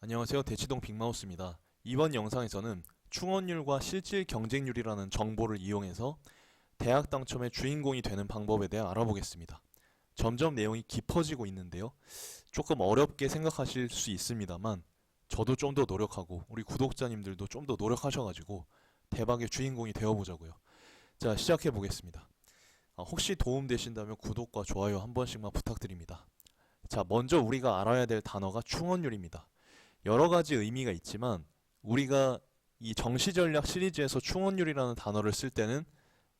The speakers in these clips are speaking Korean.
안녕하세요. 대치동 빅마우스입니다. 이번 영상에서는 충원율과 실질 경쟁률이라는 정보를 이용해서 대학 당첨의 주인공이 되는 방법에 대해 알아보겠습니다. 점점 내용이 깊어지고 있는데요. 조금 어렵게 생각하실 수 있습니다만 저도 좀 더 노력하고 우리 구독자님들도 좀 더 노력하셔가지고 대박의 주인공이 되어보자고요. 자, 시작해 보겠습니다. 아, 혹시 도움되신다면 구독과 좋아요 한 번씩만 부탁드립니다. 자, 먼저 우리가 알아야 될 단어가 충원율입니다. 여러 가지 의미가 있지만 우리가 이 정시전략 시리즈에서 충원율이라는 단어를 쓸 때는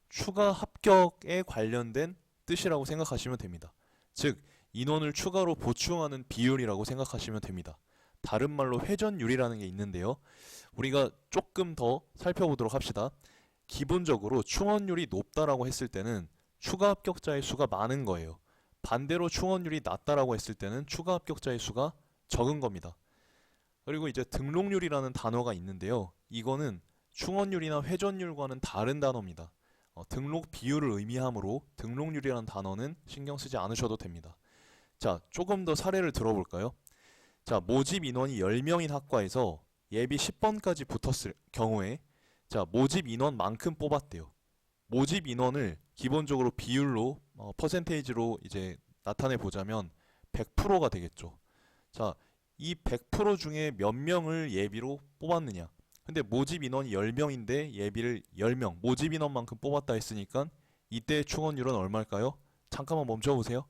추가 합격에 관련된 뜻이라고 생각하시면 됩니다. 즉, 인원을 추가로 보충하는 비율이라고 생각하시면 됩니다. 다른 말로 회전율이라는 게 있는데요. 우리가 조금 더 살펴보도록 합시다. 기본적으로 충원율이 높다라고 했을 때는 추가 합격자의 수가 많은 거예요. 반대로 충원율이 낮다라고 했을 때는 추가 합격자의 수가 적은 겁니다. 그리고 이제 등록률이라는 단어가 있는데요. 이거는 충원율이나 회전율과는 다른 단어입니다. 어, 등록 비율을 의미하므로 등록률이라는 단어는 신경 쓰지 않으셔도 됩니다. 자, 조금 더 사례를 들어볼까요? 자, 모집 인원이 10명인 학과에서 예비 10번까지 붙었을 경우에 자, 모집 인원만큼 뽑았대요. 모집 인원을 기본적으로 비율로 어, 퍼센테이지로 이제 나타내 보자면 100%가 되겠죠. 자, 이 100% 중에 몇 명을 예비로 뽑았느냐? 근데 모집 인원이 10명인데 예비를 10명, 모집 인원만큼 뽑았다 했으니까 이때 충원율은 얼마일까요? 잠깐만 멈춰 보세요.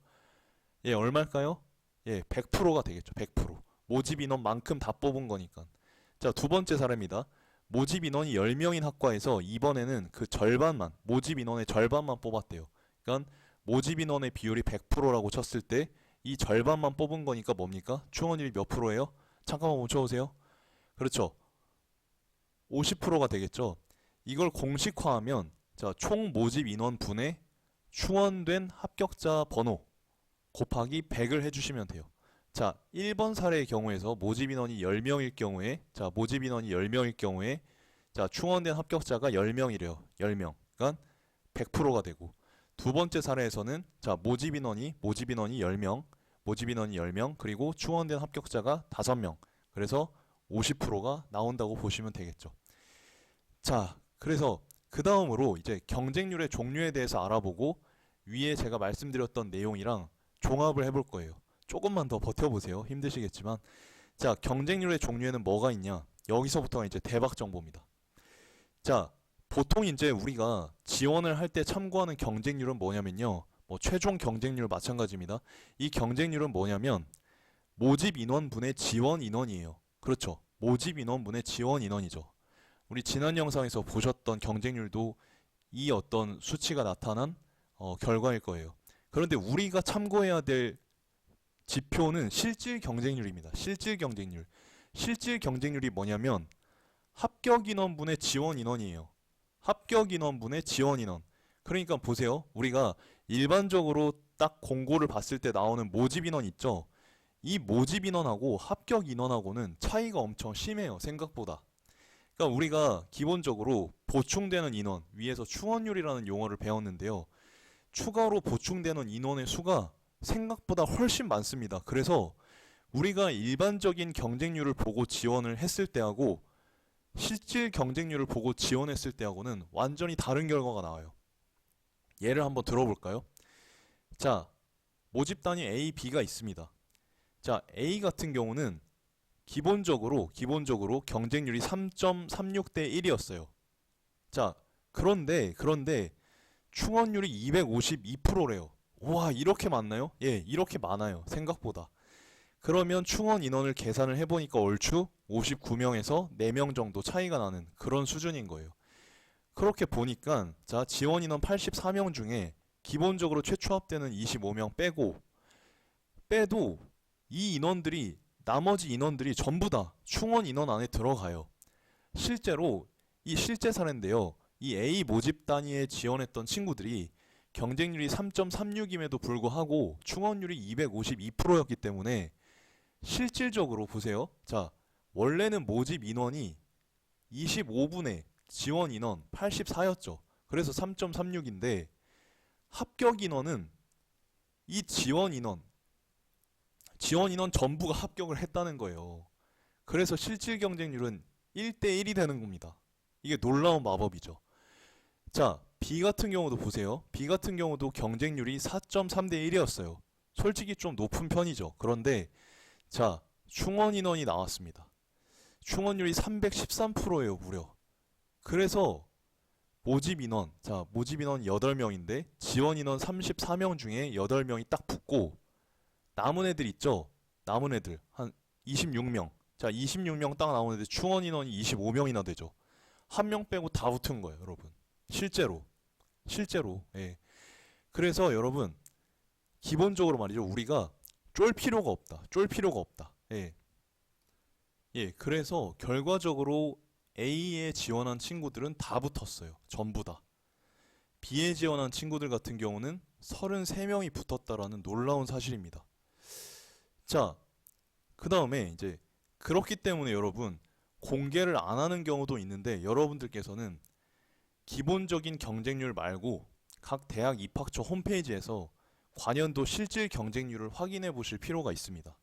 예, 얼마일까요? 예, 100%가 되겠죠. 100%. 모집 인원만큼 다 뽑은 거니까. 자, 두 번째 사례입니다. 모집 인원이 10명인 학과에서 이번에는 그 절반만, 모집 인원의 절반만 뽑았대요. 그러니까 모집 인원의 비율이 100%라고 쳤을 때 이 절반만 뽑은 거니까 뭡니까? 충원율이 몇 프로예요? 잠깐만 멈춰보세요. 그렇죠. 50%가 되겠죠. 이걸 공식화하면 자, 총 모집 인원 분의 충원된 합격자 번호 곱하기 100을 해주시면 돼요. 자, 1번 사례의 경우에서 모집 인원이 10명일 경우에 자, 모집 인원이 10명일 경우에 자, 충원된 합격자가 10명이래요. 10명. 그러니까 100%가 되고 두 번째 사례에서는 자, 모집 인원이 모집 인원이 10명, 모집 인원이 10명, 그리고 충원된 합격자가 5명. 그래서 50%가 나온다고 보시면 되겠죠. 자, 그래서 그 다음으로 이제 경쟁률의 종류에 대해서 알아보고 위에 제가 말씀드렸던 내용이랑 종합을 해볼 거예요. 조금만 더 버텨보세요. 힘드시겠지만. 자, 경쟁률의 종류에는 뭐가 있냐? 여기서부터가 이제 대박 정보입니다. 자, 보통 이제 우리가 지원을 할 때 참고하는 경쟁률은 뭐냐면요. 뭐 최종 경쟁률 마찬가지입니다. 이 경쟁률은 뭐냐면 모집 인원분의 지원 인원이에요. 그렇죠. 모집 인원분의 지원 인원이죠. 우리 지난 영상에서 보셨던 경쟁률도 이 어떤 수치가 나타난 어, 결과일 거예요. 그런데 우리가 참고해야 될 지표는 실질 경쟁률입니다. 실질 경쟁률. 실질 경쟁률이 뭐냐면 합격 인원분의 지원 인원이에요. 합격 인원분의 지원 인원. 그러니까 보세요. 우리가 일반적으로 딱 공고를 봤을 때 나오는 모집 인원 있죠. 이 모집 인원하고 합격 인원하고는 차이가 엄청 심해요. 생각보다. 그러니까 우리가 기본적으로 보충되는 인원, 위에서 충원율이라는 용어를 배웠는데요. 추가로 보충되는 인원의 수가 생각보다 훨씬 많습니다. 그래서 우리가 일반적인 경쟁률을 보고 지원을 했을 때하고 실질 경쟁률을 보고 지원했을 때하고는 완전히 다른 결과가 나와요. 예를 한번 들어볼까요? 자, 모집 단위 A, B가 있습니다. 자, A 같은 경우는 기본적으로 기본적으로 경쟁률이 3.36 대 1이었어요. 자, 그런데 그런데 충원율이 252%래요. 와, 이렇게 많나요? 예, 이렇게 많아요. 생각보다. 그러면 충원 인원을 계산을 해 보니까 얼추 59명에서 4명 정도 차이가 나는 그런 수준인 거예요. 그렇게 보니까 자 지원 인원 84명 중에 기본적으로 최초 합되는 25명 빼고 빼도 이 인원들이 나머지 인원들이 전부 다 충원 인원 안에 들어가요. 실제로 이 실제 사례인데요. 이 A 모집 단위에 지원했던 친구들이 경쟁률이 3.36임에도 불구하고 충원율이 252%였기 때문에 실질적으로 보세요. 자, 원래는 모집 인원이 25분의 지원 인원 84였죠. 그래서 3.36인데 합격 인원은 이 지원 인원 지원 인원 전부가 합격을 했다는 거예요. 그래서 실질 경쟁률은 1대1이 되는 겁니다. 이게 놀라운 마법이죠. 자, B 같은 경우도 보세요. B 같은 경우도 경쟁률이 4.3대 1이었어요. 솔직히 좀 높은 편이죠. 그런데 자, 충원 인원이 나왔습니다. 충원율이 313%예요, 무려. 그래서 모집 인원, 자, 모집 인원 8명인데 지원 인원 34명 중에 8명이 딱 붙고 남은 애들 있죠? 남은 애들 한 26명. 자, 26명 딱 애들 충원 인원이 25명이나 되죠. 한 명 빼고 다 붙은 거예요, 여러분. 실제로. 실제로. 예. 그래서 여러분 기본적으로 말이죠. 우리가 쫄 필요가 없다. 쫄 필요가 없다. 예. 예, 그래서 결과적으로 A에 지원한 친구들은 다 붙었어요. 전부 다. B에 지원한 친구들 같은 경우는 33명이 붙었다라는 놀라운 사실입니다. 자, 그 다음에 이제 그렇기 때문에 여러분 공개를 안 하는 경우도 있는데 여러분들께서는 기본적인 경쟁률 말고 각 대학 입학처 홈페이지에서 관연도 실질 경쟁률을 확인해 보실 필요가 있습니다.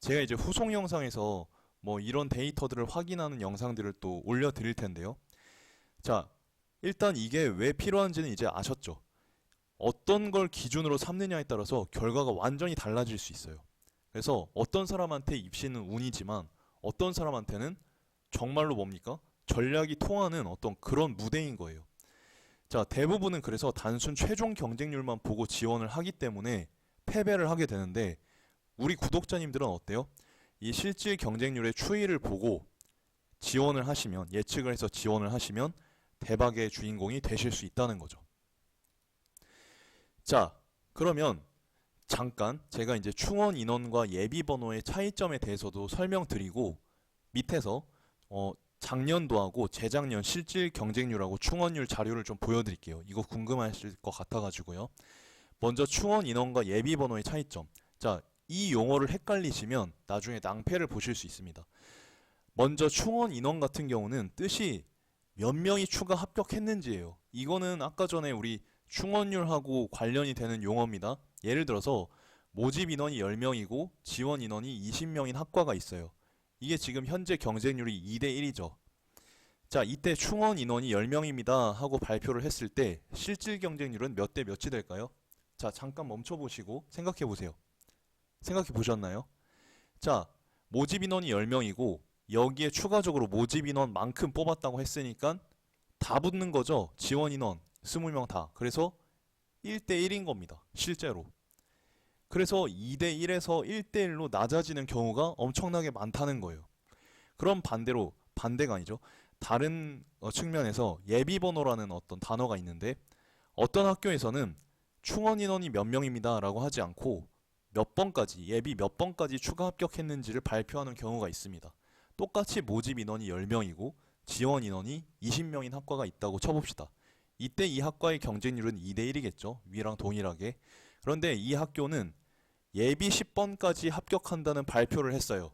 제가 이제 후속 영상에서 뭐 이런 데이터들을 확인하는 영상들을 또 올려드릴 텐데요. 자, 일단 이게 왜 필요한지는 이제 아셨죠? 어떤 걸 기준으로 삼느냐에 따라서 결과가 완전히 달라질 수 있어요. 그래서 어떤 사람한테 입시는 운이지만 어떤 사람한테는 정말로 뭡니까? 전략이 통하는 어떤 그런 무대인 거예요. 자, 대부분은 그래서 단순 최종 경쟁률만 보고 지원을 하기 때문에 패배를 하게 되는데 우리 구독자님들은 어때요? 이 실질 경쟁률의 추이를 보고 지원을 하시면 예측을 해서 지원을 하시면 대박의 주인공이 되실 수 있다는 거죠. 자, 그러면 잠깐 제가 이제 충원 인원과 예비 번호의 차이점에 대해서도 설명드리고 밑에서 어, 작년도하고 재작년 실질 경쟁률하고 충원율 자료를 좀 보여드릴게요. 이거 궁금하실 것 같아가지고요. 먼저 충원 인원과 예비 번호의 차이점. 자, 이 용어를 헷갈리시면 나중에 낭패를 보실 수 있습니다. 먼저 충원 인원 같은 경우는 뜻이 몇 명이 추가 합격했는지예요. 이거는 아까 전에 우리 충원율하고 관련이 되는 용어입니다. 예를 들어서 모집 인원이 10명이고 지원 인원이 20명인 학과가 있어요. 이게 지금 현재 경쟁률이 2대 1이죠. 자, 이때 충원 인원이 10명입니다 하고 발표를 했을 때 실질 경쟁률은 몇 대 몇이 될까요? 자, 잠깐 멈춰 보시고 생각해 보세요. 생각해 보셨나요? 자, 모집 인원이 10명이고 여기에 추가적으로 모집 인원만큼 뽑았다고 했으니까 다 붙는 거죠. 지원 인원 20명 다. 그래서 1대 1인 겁니다. 실제로. 그래서 2대 1에서 1대 1로 낮아지는 경우가 엄청나게 많다는 거예요. 그럼 반대로 반대가 아니죠. 다른 어, 측면에서 예비 번호라는 어떤 단어가 있는데 어떤 학교에서는 충원 인원이 몇 명입니다 라고 하지 않고 몇 번까지 예비 몇 번까지 추가 합격했는지를 발표하는 경우가 있습니다. 똑같이 모집 인원이 10명이고 지원 인원이 20명인 학과가 있다고 쳐봅시다. 이때 이 학과의 경쟁률은 2대 1이겠죠. 위랑 동일하게. 그런데 이 학교는 예비 10번까지 합격한다는 발표를 했어요.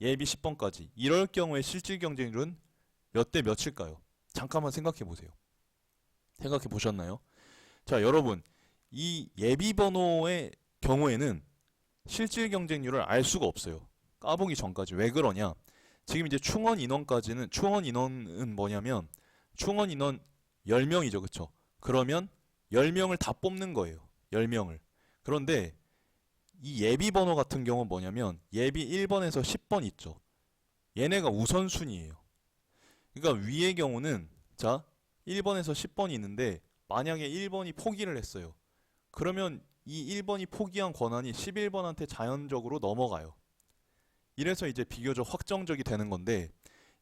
예비 10번까지. 이럴 경우에 실질 경쟁률은 몇 대 몇일까요? 잠깐만 생각해 보세요. 생각해 보셨나요? 자, 여러분. 이 예비 번호의 경우에는 실질 경쟁률을 알 수가 없어요. 까보기 전까지. 왜 그러냐? 지금 이제 충원 인원까지는 충원 인원은 뭐냐면 충원 인원 10명이죠. 그쵸? 그러면 10명을 다 뽑는 거예요. 10명을. 그런데 이 예비 번호 같은 경우는 뭐냐면 예비 1번에서 10번 있죠. 얘네가 우선순위예요. 그러니까 위의 경우는 자 1번에서 10번이 있는데 만약에 1번이 포기를 했어요. 그러면 이 1번이 포기한 권한이 11번한테 자연적으로 넘어가요. 이래서 이제 비교적 확정적이 되는 건데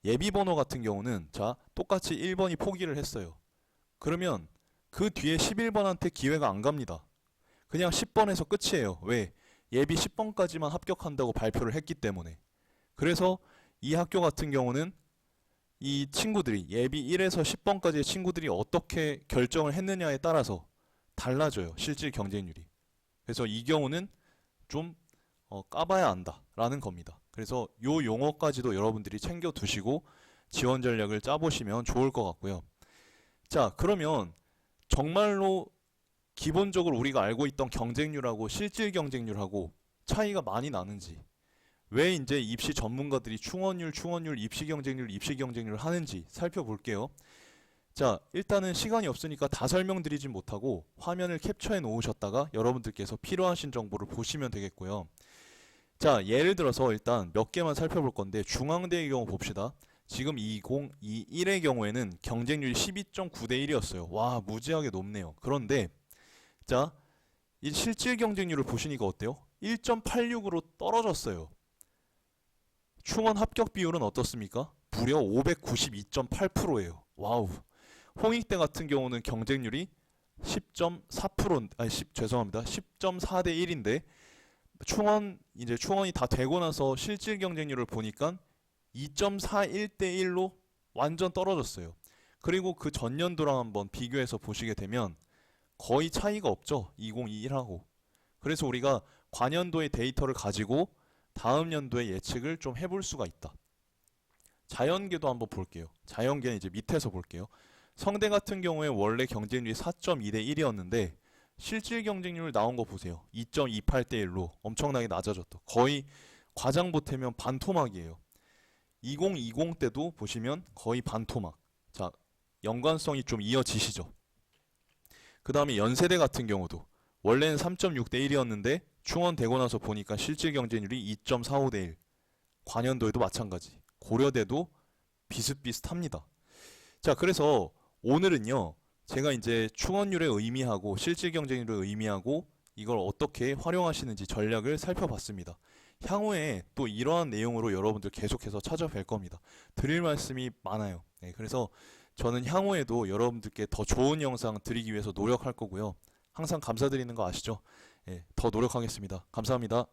예비 번호 같은 경우는 자 똑같이 1번이 포기를 했어요. 그러면 그 뒤에 11번한테 기회가 안 갑니다. 그냥 10번에서 끝이에요. 왜? 예비 10번까지만 합격한다고 발표를 했기 때문에. 그래서 이 학교 같은 경우는 이 친구들이 예비 1에서 10번까지의 친구들이 어떻게 결정을 했느냐에 따라서 달라져요. 실질 경쟁률이. 그래서 이 경우는 좀 어, 까봐야 안다라는 겁니다. 그래서 요 용어까지도 여러분들이 챙겨 두시고 지원 전략을 짜보시면 좋을 것 같고요. 자, 그러면 정말로 기본적으로 우리가 알고 있던 경쟁률하고 실질 경쟁률하고 차이가 많이 나는지 왜 이제 입시 전문가들이 충원율, 충원율, 입시 경쟁률, 입시 경쟁률 하는지 살펴볼게요. 자, 일단은 시간이 없으니까 다 설명드리진 못하고 화면을 캡처해 놓으셨다가 여러분들께서 필요하신 정보를 보시면 되겠고요. 자, 예를 들어서 일단 몇 개만 살펴볼 건데 중앙대의 경우 봅시다. 지금 2021의 경우에는 경쟁률이 12.9대 1이었어요. 와, 무지하게 높네요. 그런데 자, 이 실질 경쟁률을 보시니까 어때요? 1.86으로 떨어졌어요. 충원 합격 비율은 어떻습니까? 무려 592.8%예요. 와우. 홍익대 같은 경우는 경쟁률이 10.4% 아니 10 죄송합니다. 10.4대 1인데 충원 이제 충원이 다 되고 나서 실질 경쟁률을 보니까 2.41대 1로 완전 떨어졌어요. 그리고 그 전년도랑 한번 비교해서 보시게 되면 거의 차이가 없죠. 2021하고. 그래서 우리가 관연도의 데이터를 가지고 다음 연도의 예측을 좀 해볼 수가 있다. 자연계도 한번 볼게요. 자연계는 이제 밑에서 볼게요. 성대 같은 경우에 원래 경쟁률이 4.2대 1이었는데 실질 경쟁률 나온 거 보세요. 2.28대 1로 엄청나게 낮아졌다. 거의 과장 보태면 반토막이에요. 2020 때도 보시면 거의 반토막. 자, 연관성이 좀 이어지시죠. 그 다음에 연세대 같은 경우도 원래는 3.6대 1이었는데 충원되고 나서 보니까 실질 경쟁률이 2.45대 1. 관연도에도 마찬가지. 고려대도 비슷비슷합니다. 자, 그래서 오늘은요. 제가 이제 충원율의 의미하고 실질 경쟁률의 의미하고 이걸 어떻게 활용하시는지 전략을 살펴봤습니다. 향후에 또 이러한 내용으로 여러분들 계속해서 찾아뵐 겁니다. 드릴 말씀이 많아요. 네, 그래서 저는 향후에도 여러분들께 더 좋은 영상 드리기 위해서 노력할 거고요. 항상 감사드리는 거 아시죠? 예, 더 노력하겠습니다. 감사합니다.